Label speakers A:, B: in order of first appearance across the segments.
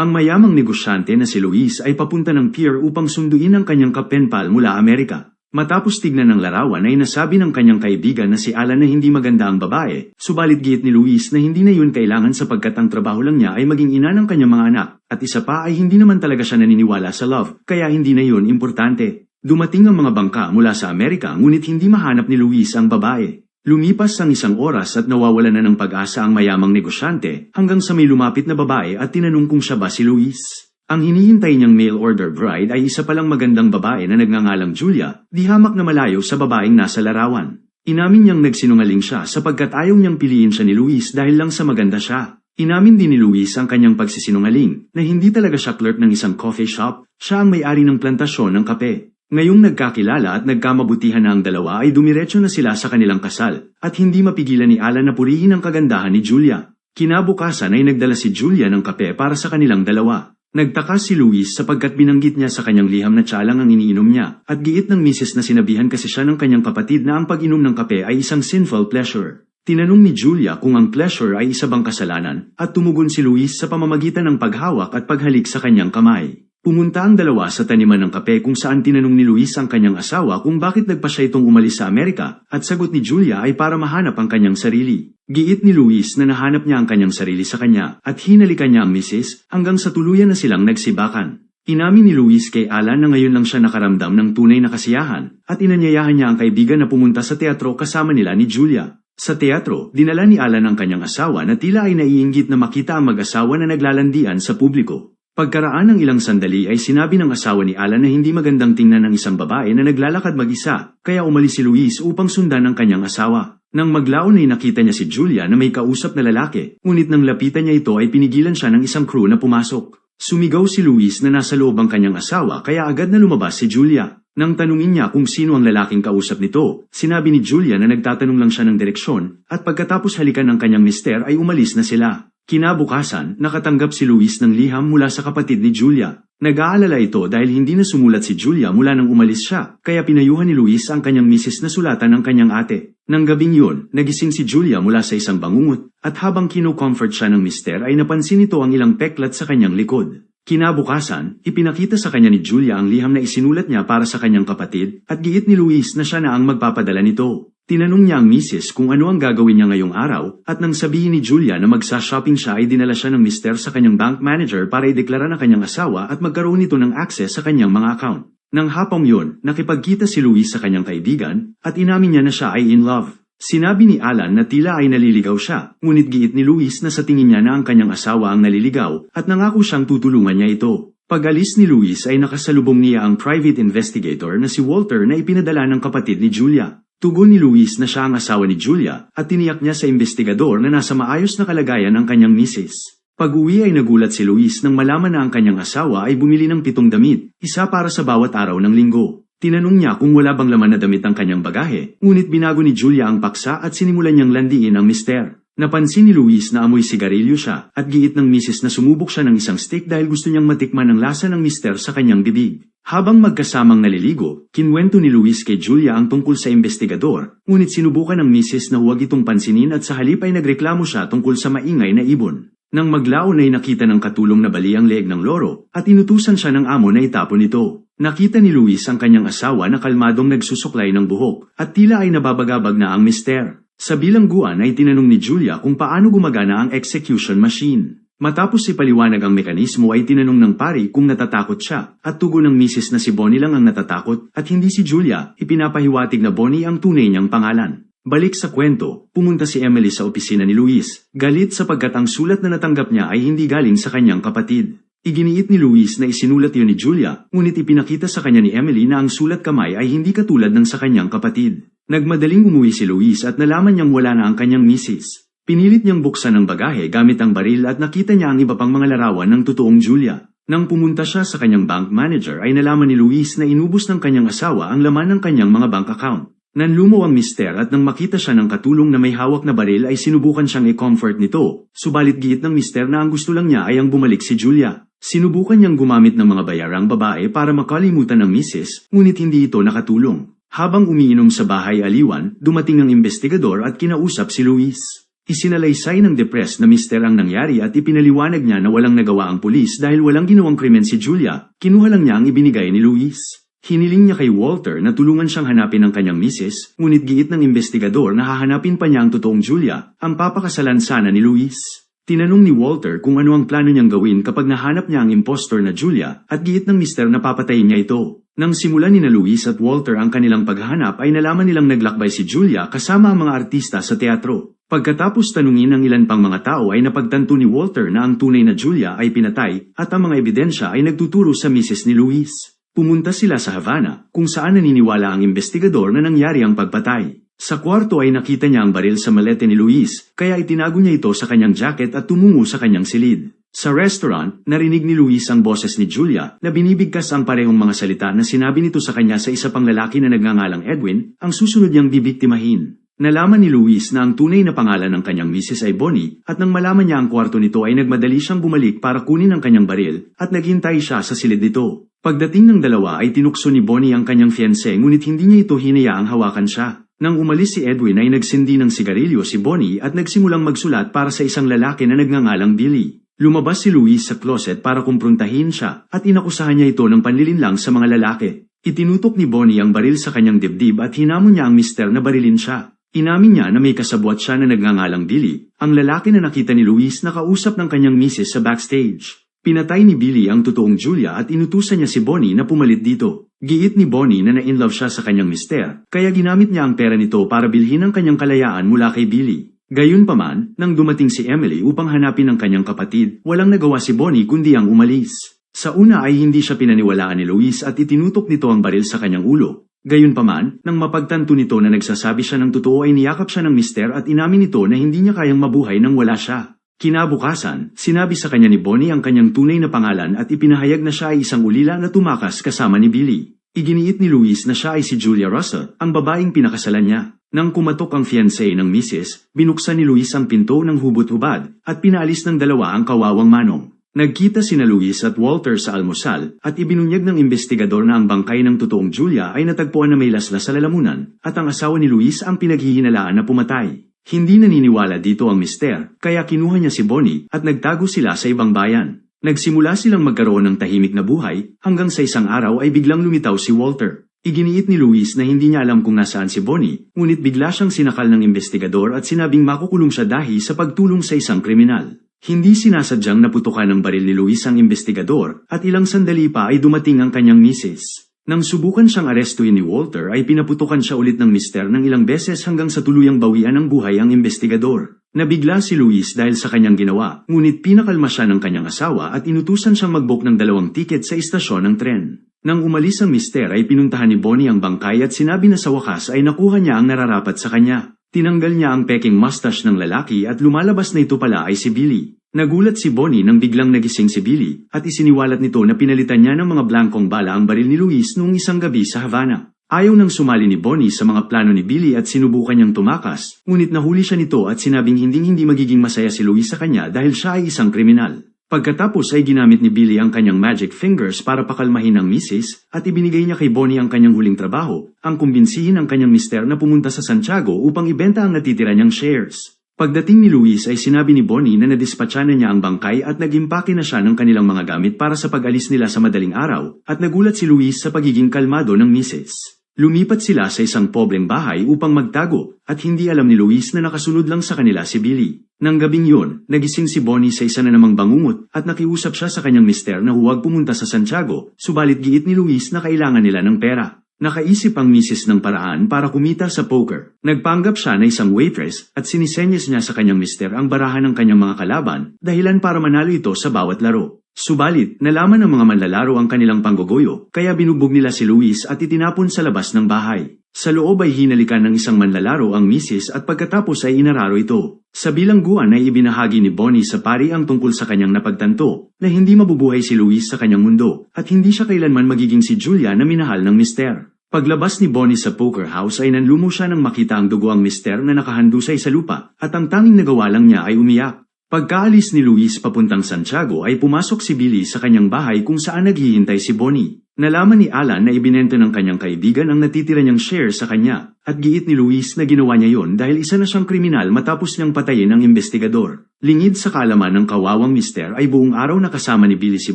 A: Ang mayamang negosyante na si Luis ay papunta ng pier upang sunduin ang kanyang kapenpal mula Amerika. Matapos tignan ng larawan ay nasabi ng kanyang kaibigan na si Alan na hindi maganda ang babae, subalit giit ni Luis na hindi na yun kailangan sapagkat ang trabaho lang niya ay maging ina ng kanyang mga anak, at isa pa ay hindi naman talaga siya naniniwala sa love, kaya hindi na yun importante. Dumating ang mga bangka mula sa Amerika ngunit hindi mahanap ni Luis ang babae. Lumipas ang isang oras at nawawala na ng pag-asa ang mayamang negosyante hanggang sa may lumapit na babae at tinanong kung siya ba si Luis. Ang hinihintay niyang mail order bride ay isa palang magandang babae na nagngangalang Julia, di hamak na malayo sa babaeng nasa larawan. Inamin niyang nagsinungaling siya sapagkat ayaw niyang piliin siya ni Luis dahil lang sa maganda siya. Inamin din ni Luis ang kanyang pagsisinungaling na hindi talaga siya clerk ng isang coffee shop, siya ang may-ari ng plantasyon ng kape. Ngayong nagkakilala at nagkamabutihan na ang dalawa ay dumiretso na sila sa kanilang kasal, at hindi mapigilan ni Alan na purihin ang kagandahan ni Julia. Kinabukasan ay nagdala si Julia ng kape para sa kanilang dalawa. Nagtaka si Luis sapagkat binanggit niya sa kanyang liham na tsalang ang iniinom niya, at giit ng misis na sinabihan kasi siya ng kanyang kapatid na ang pag-inom ng kape ay isang sinful pleasure. Tinanong ni Julia kung ang pleasure ay isa bang kasalanan, at tumugon si Luis sa pamamagitan ng paghawak at paghalik sa kanyang kamay. Pumunta ang dalawa sa taniman ng kape kung saan tinanong ni Luis ang kanyang asawa kung bakit nagpa siya itong umalis sa Amerika, at sagot ni Julia ay para mahanap ang kanyang sarili. Giit ni Luis na nahanap niya ang kanyang sarili sa kanya, at hinalikan niya ang misis, hanggang sa tuluyan na silang nagsibakan. Inamin ni Luis kay Alan na ngayon lang siya nakaramdam ng tunay na kasiyahan, at inanyayahan niya ang kaibigan na pumunta sa teatro kasama nila ni Julia. Sa teatro, dinala ni Alan ang kanyang asawa na tila ay naiinggit na makita ang mag-asawa na naglalandian sa publiko. Pagkaraan ng ilang sandali ay sinabi ng asawa ni Alan na hindi magandang tingnan ng isang babae na naglalakad mag-isa, kaya umalis si Luis upang sundan ang kanyang asawa. Nang maglaon ay nakita niya si Julia na may kausap na lalaki, ngunit nang lapitan niya ito ay pinigilan siya ng isang crew na pumasok. Sumigaw si Luis na nasa loob ang kanyang asawa kaya agad na lumabas si Julia. Nang tanungin niya kung sino ang lalaking kausap nito, sinabi ni Julia na nagtatanong lang siya ng direksyon, at pagkatapos halikan ng kanyang mister ay umalis na sila. Kinabukasan, nakatanggap si Luis ng liham mula sa kapatid ni Julia. Nag-aalala ito dahil hindi na sumulat si Julia mula nang umalis siya, kaya pinayuhan ni Luis ang kanyang misis na sulatan ng kanyang ate. Nang gabing yun, nagising si Julia mula sa isang bangungot, at habang kino-comfort siya ng mister ay napansin nito ang ilang peklat sa kanyang likod. Kinabukasan, ipinakita sa kanya ni Julia ang liham na isinulat niya para sa kanyang kapatid, at giit ni Luis na siya na ang magpapadala nito. Tinanong niya ang misis kung ano ang gagawin niya ngayong araw, at nang sabihin ni Julia na magsa-shopping siya ay dinala siya ng mister sa kanyang bank manager para ideklara ng kanyang asawa at magkaroon nito ng access sa kanyang mga account. Nang hapong yun, nakipagkita si Luis sa kanyang kaibigan, at inamin niya na siya ay in love. Sinabi ni Alan na tila ay naliligaw siya, ngunit giit ni Luis na sa tingin niya na ang kanyang asawa ang naliligaw, at nangako siyang tutulungan niya ito. Pag-alis ni Luis ay nakasalubong niya ang private investigator na si Walter na ipinadala ng kapatid ni Julia. Tugon ni Luis na siya ang asawa ni Julia at tiniyak niya sa investigador na nasa maayos na kalagayan ang kanyang misis. Pag-uwi ay nagulat si Luis nang malaman na ang kanyang asawa ay bumili ng pitong damit, isa para sa bawat araw ng linggo. Tinanong niya kung wala bang laman na damit ang kanyang bagahe, ngunit binago ni Julia ang paksa at sinimulan niyang landiin ang mister. Napansin ni Luis na amoy sigarilyo siya at giit ng misis na sumubok siya ng isang stick dahil gusto niyang matikman ang lasa ng mister sa kanyang bibig. Habang magkasamang naliligo, kinwento ni Luis kay Julia ang tungkol sa investigador, ngunit sinubukan ng misis na huwag itong pansinin at sa halip ay nagreklamo siya tungkol sa maingay na ibon. Nang maglaon ay nakita ng katulong na bali ang leeg ng loro, at inutusan siya ng amo na itapon ito. Nakita ni Luis ang kanyang asawa na kalmadong nagsusuklay ng buhok, at tila ay nababagabag na ang mister. Sa bilangguan ay tinanong ni Julia kung paano gumagana ang execution machine. Matapos ipaliwanag ang mekanismo ay tinanong ng pari kung natatakot siya, at tugon ng misis na si Bonnie lang ang natatakot, at hindi si Julia, ipinapahiwatig na Bonnie ang tunay niyang pangalan. Balik sa kwento, pumunta si Emily sa opisina ni Luis, galit sapagkat ang sulat na natanggap niya ay hindi galing sa kanyang kapatid. Iginiit ni Luis na isinulat yun ni Julia, ngunit ipinakita sa kanya ni Emily na ang sulat kamay ay hindi katulad ng sa kanyang kapatid. Nagmadaling umuwi si Luis at nalaman niyang wala na ang kanyang misis. Pinilit niyang buksan ang bagahe gamit ang baril at nakita niya ang iba pang mga larawan ng totoong Julia. Nang pumunta siya sa kanyang bank manager ay nalaman ni Luis na inubos ng kanyang asawa ang laman ng kanyang mga bank account. Nanlumo ang mister at nang makita siya ng katulong na may hawak na baril ay sinubukan siyang i-comfort nito, subalit giit ng mister na ang gusto lang niya ay ang bumalik si Julia. Sinubukan niyang gumamit ng mga bayarang babae para makalimutan ng misis, ngunit hindi ito nakatulong. Habang umiinom sa bahay aliwan, dumating ang investigador at kinausap si Luis. Isinalaysay ng depressed na mister ang nangyari at ipinaliwanag niya na walang nagawa ang pulis dahil walang ginawang krimen si Julia, kinuha lang niya ang ibinigay ni Luis. Hiniling niya kay Walter na tulungan siyang hanapin ang kanyang misis, ngunit giit ng investigador na hahanapin pa niya ang totoong Julia, ang papakasalan sana ni Luis. Tinanong ni Walter kung ano ang plano niyang gawin kapag nahanap niya ang impostor na Julia at giit ng mister na papatayin niya ito. Nang simulan ni na Luis at Walter ang kanilang paghahanap ay nalaman nilang naglakbay si Julia kasama ang mga artista sa teatro. Pagkatapos tanungin ng ilan pang mga tao ay napagtanto ni Walter na ang tunay na Julia ay pinatay at ang mga ebidensya ay nagtuturo sa misis ni Luis. Pumunta sila sa Havana kung saan naniniwala ang investigador na nangyari ang pagpatay. Sa kwarto ay nakita niya ang baril sa malete ni Luis, kaya itinago niya ito sa kanyang jacket at tumungo sa kanyang silid. Sa restaurant, narinig ni Luis ang boses ni Julia na binibigkas ang parehong mga salita na sinabi nito sa kanya sa isa pang lalaki na nagngangalang Edwin, ang susunod niyang bibiktimahin. Nalaman ni Luis na ang tunay na pangalan ng kanyang misis ay Bonnie at nang malaman niya ang kwarto nito ay nagmadali siyang bumalik para kunin ang kanyang baril at naghintay siya sa silid nito. Pagdating ng dalawa ay tinukso ni Bonnie ang kanyang fiancé ngunit hindi niya ito hinayaang hawakan siya. Nang umalis si Edwin ay nagsindi ng sigarilyo si Bonnie at nagsimulang magsulat para sa isang lalaki na nagngangalang Billy. Lumabas si Luis sa closet para kumprontahin siya at inakusahan niya ito ng panlilinlang sa mga lalaki. Itinutok ni Bonnie ang baril sa kanyang dibdib at hinamon niya ang mister na barilin siya. Inamin niya na may kasabwat siya na nagngangalang Billy, ang lalaki na nakita ni Luis na kausap ng kanyang misis sa backstage. Pinatay ni Billy ang totoong Julia at inutusan niya si Bonnie na pumalit dito. Giit ni Bonnie na na-inlove siya sa kanyang mister, kaya ginamit niya ang pera nito para bilhin ang kanyang kalayaan mula kay Billy. Gayunpaman, nang dumating si Emily upang hanapin ang kanyang kapatid, walang nagawa si Bonnie kundi ang umalis. Sa una ay hindi siya pinaniwalaan ni Luis at itinutok nito ang baril sa kanyang ulo. Gayunpaman, nang mapagtanto nito na nagsasabi siya ng totoo ay niyakap siya ng mister at inamin nito na hindi niya kayang mabuhay nang wala siya. Kinabukasan, sinabi sa kanya ni Bonnie ang kanyang tunay na pangalan at ipinahayag na siya ay isang ulila na tumakas kasama ni Billy. Iginiit ni Luis na siya ay si Julia Russell, ang babaeng pinakasalan niya. Nang kumatok ang fiancé ng misis, binuksan ni Luis ang pinto ng hubot-hubad at pinaalis ng dalawa ang kawawang manong. Nagkita sina Luis at Walter sa almusal at ibinunyag ng investigador na ang bangkay ng totoong Julia ay natagpuan na may laslas sa lalamunan at ang asawa ni Luis ang pinaghihinalaan na pumatay. Hindi naniniwala dito ang mister, kaya kinuha niya si Bonnie at nagtago sila sa ibang bayan. Nagsimula silang magkaroon ng tahimik na buhay hanggang sa isang araw ay biglang lumitaw si Walter. Iginiit ni Luis na hindi niya alam kung nasaan si Bonnie, ngunit bigla siyang sinakal ng investigador at sinabing makukulong siya dahil sa pagtulong sa isang kriminal. Hindi sinasadyang naputukan ng baril ni Luis ang investigador at ilang sandali pa ay dumating ang kanyang misis. Nang subukan siyang arestuin ni Walter ay pinaputukan siya ulit ng mister ng ilang beses hanggang sa tuluyang bawian ng buhay ang investigador. Nabigla si Luis dahil sa kanyang ginawa, ngunit pinakalma siya ng kanyang asawa at inutusan siyang mag-book ng dalawang tiket sa istasyon ng tren. Nang umalis ang mister ay pinuntahan ni Bonnie ang bangkay at sinabi na sa wakas ay nakuha niya ang nararapat sa kanya. Tinanggal niya ang peking mustache ng lalaki at lumalabas na ito pala ay si Billy. Nagulat si Bonnie nang biglang nagising si Billy at isiniwalat nito na pinalitan niya ng mga blankong bala ang baril ni Luis noong isang gabi sa Havana. Ayaw nang sumali ni Bonnie sa mga plano ni Billy at sinubukan niyang tumakas, ngunit nahuli siya nito at sinabing hinding-hindi magiging masaya si Luis sa kanya dahil siya ay isang kriminal. Pagkatapos ay ginamit ni Billy ang kanyang magic fingers para pakalmahin ang misis at ibinigay niya kay Bonnie ang kanyang huling trabaho, ang kumbinsihin ang kanyang mister na pumunta sa Santiago upang ibenta ang natitira niyang shares. Pagdating ni Luis ay sinabi ni Bonnie na nadispatcha na niya ang bangkay at nagimpake na siya ng kanilang mga gamit para sa pag-alis nila sa madaling araw at nagulat si Luis sa pagiging kalmado ng misis. Lumipat sila sa isang pobleng bahay upang magtago at hindi alam ni Luis na nakasunod lang sa kanila si Billy. Nang gabing yun, nagising si Bonnie sa isa na namang bangungot at nakiusap siya sa kanyang mister na huwag pumunta sa Santiago, subalit giit ni Luis na kailangan nila ng pera. Nakaisip ang misis ng paraan para kumita sa poker. Nagpanggap siya na isang waitress at sinisenyas niya sa kanyang mister ang barahan ng kanyang mga kalaban, dahilan para manalo ito sa bawat laro. Subalit, nalaman ng mga manlalaro ang kanilang panggogoyo, kaya binubog nila si Luis at itinapon sa labas ng bahay. Sa loob ay hinalikan ng isang manlalaro ang misis at pagkatapos ay inararo ito. Sa bilangguan ay ibinahagi ni Bonnie sa pari ang tungkol sa kanyang napagtanto, na hindi mabubuhay si Luis sa kanyang mundo, at hindi siya kailanman magiging si Julia na minahal ng mister. Paglabas ni Bonnie sa poker house ay nanlumo siya nang makita ang dugo ang mister na nakahandusay sa lupa, at ang tanging nagawa lang niya ay umiyak. Pagkaalis ni Luis papuntang Santiago ay pumasok si Billy sa kanyang bahay kung saan naghihintay si Bonnie. Nalaman ni Alan na ibinenta ng kanyang kaibigan ang natitira niyang share sa kanya, at giit ni Luis na ginawa niya yon dahil isa na siyang kriminal matapos niyang patayin ang investigador. Lingid sa kaalaman ng kawawang mister ay buong araw nakasama ni Billy si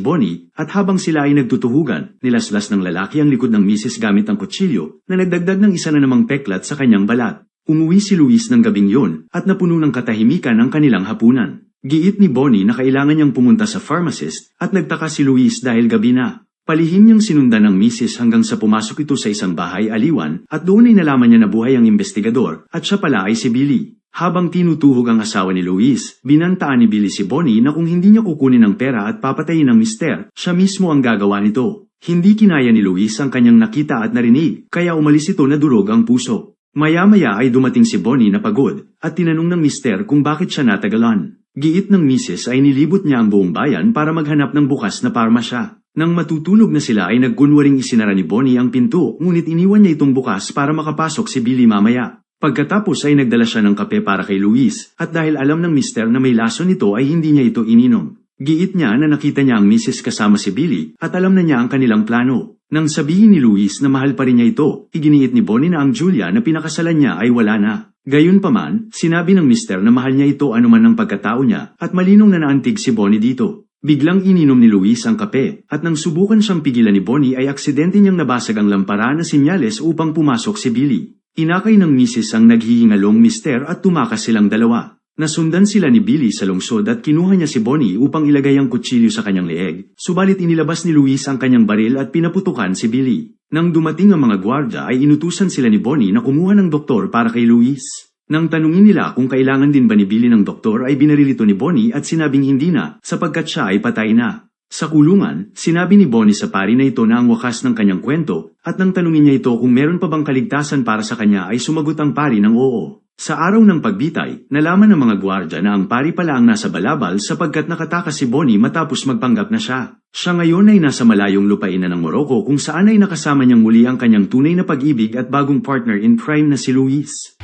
A: Bonnie, at habang sila ay nagtutuhugan, nilaslas ng lalaki ang likod ng misis gamit ang kutsilyo, na nagdagdag ng isa na namang peklat sa kanyang balat. Umuwi si Luis ng gabing yun, at napuno ng katahimikan ang kanilang hapunan. Giit ni Bonnie na kailangan niyang pumunta sa pharmacist, at nagtaka si Luis dahil gabi na. Palihim niyang sinundan ng misis hanggang sa pumasok ito sa isang bahay aliwan at doon ay nalaman niya na buhay ang investigador at siya pala ay si Billy. Habang tinutuhog ang asawa ni Luis, binantaan ni Billy si Bonnie na kung hindi niya kukunin ang pera at papatayin ang mister, siya mismo ang gagawa nito. Hindi kinaya ni Luis ang kanyang nakita at narinig, kaya umalis ito na durog ang puso. Maya-maya ay dumating si Bonnie na pagod at tinanong ng mister kung bakit siya natagalan. Giit ng misis ay nilibot niya ang buong bayan para maghanap ng bukas na parmasya. Nang matutulog na sila ay nagkunwaring isinara ni Bonnie ang pinto ngunit iniwan niya itong bukas para makapasok si Billy mamaya. Pagkatapos ay nagdala siya ng kape para kay Luis at dahil alam ng mister na may laso nito ay hindi niya ito ininom. Giit niya na nakita niya ang misis kasama si Billy at alam na niya ang kanilang plano. Nang sabihin ni Luis na mahal pa rin niya ito, iginiit ni Bonnie na ang Julia na pinakasalan niya ay wala na. Gayunpaman, sinabi ng mister na mahal niya ito anuman ng pagkatao niya at malinong na naantig si Bonnie dito. Biglang ininom ni Luis ang kape at nang subukan siyang pigilan ni Bonnie ay aksidente niyang nabasag ang lampara na sinyales upang pumasok si Billy. Inakay ng misis ang naghihingalong mister at tumakas silang dalawa. Nasundan sila ni Billy sa lungsod at kinuha niya si Bonnie upang ilagay ang kutsilyo sa kanyang leeg, subalit inilabas ni Luis ang kanyang baril at pinaputukan si Billy. Nang dumating ang mga gwardya ay inutusan sila ni Bonnie na kumuha ng doktor para kay Luis. Nang tanungin nila kung kailangan din ba ni Billy ng doktor ay binarilito ni Bonnie at sinabing hindi na sapagkat siya ay patay na. Sa kulungan, sinabi ni Bonnie sa pari na ito na ang wakas ng kanyang kwento at nang tanungin niya ito kung meron pa bang kaligtasan para sa kanya ay sumagot ang pari ng oo. Sa araw ng pagbitay, nalaman ng mga gwardya na ang pari pala ang nasa balabal sapagkat nakatakas si Bonnie matapos magpanggap na siya. Siya ngayon ay nasa malayong lupain na ng Morocco kung saan ay nakasama niyang muli ang kanyang tunay na pag-ibig at bagong partner in crime na si Luis.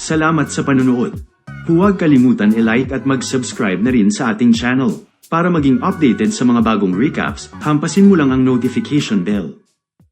A: Salamat sa panunood. Huwag kalimutan i-like at mag-subscribe na rin sa ating channel. Para maging updated sa mga bagong recaps, hampasin mo lang ang notification bell.